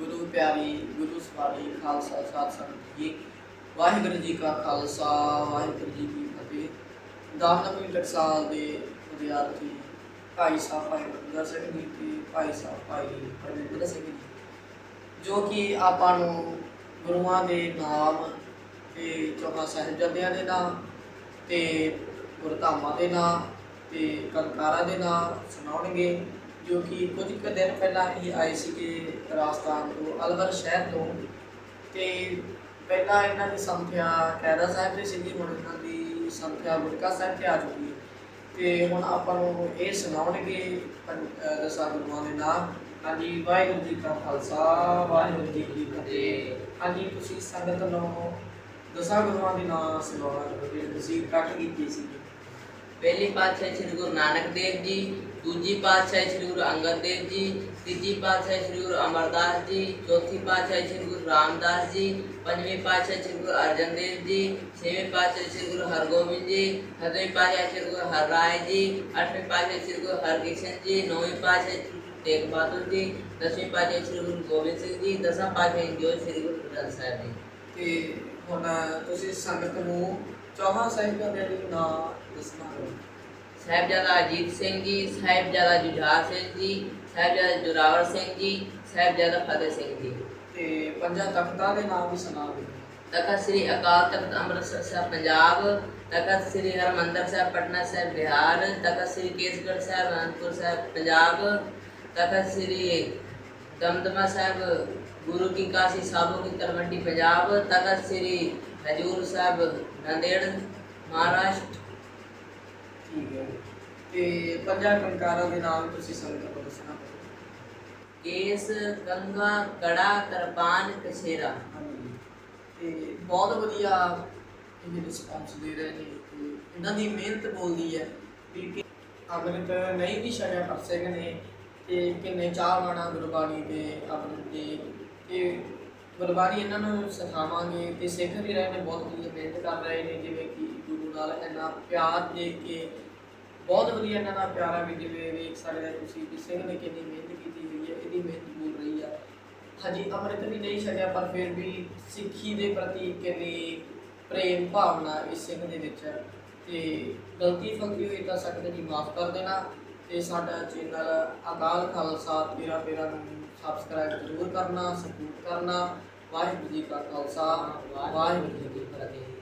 ਗੁਰੂ ਪਿਆਰੀ, ਗੁਰੂ ਸਵਾਰੀ, ਖਾਲਸਾ ਸਾਧ ਸੰਗਤ ਜੀ। ਵਾਹਿਗੁਰੂ ਜੀ ਕਾ ਖਾਲਸਾ, ਵਾਹਿਗੁਰੂ ਜੀ ਕੀ ਫਤਿਹ। ਦਾਨਵੀਂ ਟਕਸਾਲ ਦੇ ਵਿਦਿਆਰਥੀ ਭਾਈ ਸਾਹਿਬ, ਭਾਈ ਗੁਰਦਰ ਸਿੰਘ ਜੀ ਤੇ ਭਾਈ ਸਾਹਿਬ, ਭਾਈ ਪਰਮਿੰਦਰ ਸਿੰਘ ਜੀ, ਜੋ ਕਿ ਆਪਾਂ ਨੂੰ ਗੁਰੂਆਂ ਦੇ ਨਾਮ ਤੇ ਚੌਹਾਂ ਸਾਹਿਬਜ਼ਾਦਿਆਂ ਦੇ ਨਾਮ ਤੇ ਗੁਰਧਾਮਾਂ ਦੇ ਨਾਮ ਤੇ ਕਲਕਾਰਾਂ ਦੇ ਨਾਮ ਸੁਣਾਉਣਗੇ। ਜੋ ਕਿ ਕੁਝ ਕੁ ਦਿਨ ਪਹਿਲਾਂ ਹੀ ਆਏ ਸੀਗੇ ਰਾਜਸਥਾਨ ਤੋਂ, ਅਲਵਰ ਸ਼ਹਿਰ ਤੋਂ। ਤੇ ਪਹਿਲਾਂ ਇਹਨਾਂ ਦੀ ਸੰਖਿਆ ਕੈਦਾ ਸਾਹਿਬ ਦੀ ਸੀਗੀ, ਹੁਣ ਇਹਨਾਂ ਦੀ ਸੰਖਿਆ ਗੁਰਕਾ ਸਾਹਿਬ ਤੇ ਆ ਚੁੱਕੀ ਹੈ। ਤੇ ਹੁਣ ਆਪਾਂ ਨੂੰ ਇਹ ਸੁਣਾਉਣਗੇ ਦਸਾਂ ਗੁਰੂਆਂ ਦੇ ਨਾਮ ਹਾਂਜੀ, ਵਾਹਿਗੁਰੂ ਜੀ ਕਾ ਖਾਲਸਾ, ਵਾਹਿਗੁਰੂ ਜੀ ਕੀ ਫਤਿਹ। ਹਾਂਜੀ, ਤੁਸੀਂ ਸੰਗਤ ਨੂੰ ਦਸਾਂ ਗੁਰੂਆਂ ਦੇ ਨਾਮ ਸੁਣਾਉਣਾ ਚਾਹੋਗੇ ਤੁਸੀਂ ਇਕੱਠ ਕੀਤੀ ਸੀ ਪਹਿਲੀ ਪਾਤਸ਼ਾਹੀ ਸ੍ਰੀ ਗੁਰੂ ਨਾਨਕ ਦੇਵ ਜੀ ਦੂਜੀ ਪਾਤਸ਼ਾਹੀ ਸ੍ਰੀ ਗੁਰੂ ਅੰਗਦ ਦੇਵ ਜੀ ਤੀਜੀ ਪਾਤਸ਼ਾਹੀ ਸ੍ਰੀ ਗੁਰੂ ਅਮਰਦਾਸ ਜੀ ਚੌਥੀ ਪਾਤਸ਼ਾਹੀ ਸ੍ਰੀ ਗੁਰੂ ਰਾਮਦਾਸ ਜੀ ਪੰਜਵੀਂ ਪਾਤਸ਼ਾਹੀ ਸ੍ਰੀ ਗੁਰੂ ਅਰਜਨ ਦੇਵ ਜੀ ਛੇਵੇਂ ਪਾਤਸ਼ਾਹੀ ਸ੍ਰੀ ਗੁਰੂ ਹਰਗੋਬਿੰਦ ਜੀ ਸੱਤਵੀਂ ਪਾਤਸ਼ਾਹੀ ਸ੍ਰੀ ਗੁਰੂ ਹਰਰਾਏ ਜੀ ਅੱਠਵੇਂ ਪਾਤਸ਼ਾਹੀ ਸ੍ਰੀ ਗੁਰੂ ਹਰਕ੍ਰਿਸ਼ਨ ਜੀ ਨੌਵੀਂ ਪਾਤਸ਼ਾਹੀ ਸ੍ਰੀ ਗੁਰੂ ਤੇਗ ਬਹਾਦਰ ਜੀ ਦਸਵੇਂ ਪਾਤਸ਼ਾਹੀ ਸ੍ਰੀ ਗੁਰੂ ਗੋਬਿੰਦ ਸਿੰਘ ਜੀ ਦਸਾਂ ਪਾਤਸ਼ਾਹੀ ਜੋ ਸ੍ਰੀ ਗੁਰੂ ਗ੍ਰੰਥ ਸਾਹਿਬ ਜੀ ਤੇ ਹੁਣ ਤੁਸੀਂ ਸੰਗਤ ਨੂੰ ਚੌਹਾਂ ਸਾਹਿਬਾਂ ਦੇ ਨਾਮ ਸਾਹਿਬਜ਼ਾਦਾ ਅਜੀਤ ਸਿੰਘ ਜੀ ਸਾਹਿਬਜ਼ਾਦਾ ਜੁਝਾਰ ਸਿੰਘ ਜੀ ਸਾਹਿਬਜ਼ਾਦਾ ਜੋਰਾਵਰ ਸਿੰਘ ਜੀ ਸਾਹਿਬਜ਼ਾਦਾ ਫਤਿਹ ਸਿੰਘ ਜੀ ਤੇ ਪੰਜਾਂ ਤਖਤਾਂ ਦੇ ਨਾਮ ਵੀ ਸੁਣਾ ਦਿਓ ਤਖਤ ਸ੍ਰੀ ਅਕਾਲ ਤਖਤ ਅੰਮ੍ਰਿਤਸਰ ਸਾਹਿਬ ਪੰਜਾਬ ਤਖਤ ਸ੍ਰੀ ਹਰਮੰਦਰ ਸਾਹਿਬ ਪਟਨਾ ਸਾਹਿਬ ਬਿਹਾਰ ਤਖਤ ਸ੍ਰੀ ਕੇਸਗੜ੍ਹ ਸਾਹਿਬ ਅਨੰਦਪੁਰ ਸਾਹਿਬ ਪੰਜਾਬ ਤਖਤ ਸ੍ਰੀ ਦਮਦਮਾ ਸਾਹਿਬ ਗੁਰੂ ਕੀ ਕਾਸ਼ੀ ਸਾਬੋ ਕੀ ਤਲਵੰਡੀ ਪੰਜਾਬ ਤਖਤ ਸ੍ਰੀ ਹਜੂਰ ਸਾਹਿਬ ਨਾਂਦੇੜ ਹੈ ਤੇ ਪੰਜਾਂ ਕੰਕਾਰਾਂ ਦੇ ਨਾਮ ਤੁਸੀਂ ਸੰਗਤ ਨੂੰ ਦੱਸਣਾ ਕੇਸ ਗੰਗਾ ਕੜਾ ਕਰਪਾਨ ਕਛੇਰਾ। ਹਾਂਜੀ। ਤੇ ਬਹੁਤ ਵਧੀਆ ਇਹ ਰਿਸਪਾਂਸ ਦੇ ਰਹੇ ਨੇ ਤੇ ਇਹਨਾਂ ਦੀ ਮਿਹਨਤ ਬੋਲਦੀ ਹੈ ਵੀ ਕਿ ਅੰਮ੍ਰਿਤ ਨਹੀਂ ਵੀ ਛਕਿਆ ਕਰ ਸਿੰਘ ਨੇ ਤੇ ਕਿੰਨੇ ਚਾਹ ਮਾਣਾ ਗੁਰਬਾਣੀ ਦੇ ਅੰਮ੍ਰਿਤ ਦੇ ਤੇ ਗੁਰਬਾਣੀ ਇਹਨਾਂ ਨੂੰ ਸਿਖਾਵਾਂਗੇ ਤੇ ਸਿੱਖ ਵੀ ਰਹੇ ਨੇ ਬਹੁਤ ਵਧੀਆ ਮਿਹਨਤ ਕਰ ਰਹੇ ਨੇ ਜਿਵੇਂ ਕਿ ਗੁਰੂ ਨਾਲ ਇੰਨਾ ਪਿਆਰ ਦੇ ਕੇ ਬਹੁਤ ਵਧੀਆ ਇਹਨਾਂ ਦਾ ਪਿਆਰਾ ਵੀ ਜਿਵੇਂ ਵੇਖ ਸਕਦੇ ਹੋ ਤੁਸੀਂ ਕਿ ਸਿੰਘ ਨੇ ਕਿੰਨੀ ਮਿਹਨਤ ਕੀਤੀ ਹੋਈ ਹੈ, ਇਹਦੀ ਮਿਹਨਤ ਬੋਲ ਰਹੀ ਆ। ਹਜੇ ਅੰਮ੍ਰਿਤ ਵੀ ਨਹੀਂ ਛਕਿਆ, ਪਰ ਫਿਰ ਵੀ ਸਿੱਖੀ ਦੇ ਪ੍ਰਤੀ ਕਿੰਨੀ ਪ੍ਰੇਮ ਭਾਵਨਾ ਇਸ ਸਿੰਘ ਦੇ ਵਿੱਚ ਹੈ। ਤੇ ਗਲਤੀ ਫਲਤੀ ਹੋਈ ਤਾਂ ਸਕਦੇ ਜੀ ਮਾਫ ਕਰ ਦੇਣਾ ਤੇ ਸਾਡਾ ਚੈਨਲ ਅਕਾਲ ਖਾਲਸਾ ਤੇਰਾ ਪੇਰਾ ਨੂੰ ਸਬਸਕ੍ਰਾਈਬ ਜ਼ਰੂਰ ਕਰਨਾ ਸਪੋਰਟ ਕਰਨਾ। ਵਾਹਿਗੁਰੂ ਜੀ ਕਾ ਖਾਲਸਾ, ਵਾਹਿਗੁਰੂ ਜੀ ਕੀ ਫਤਿਹ।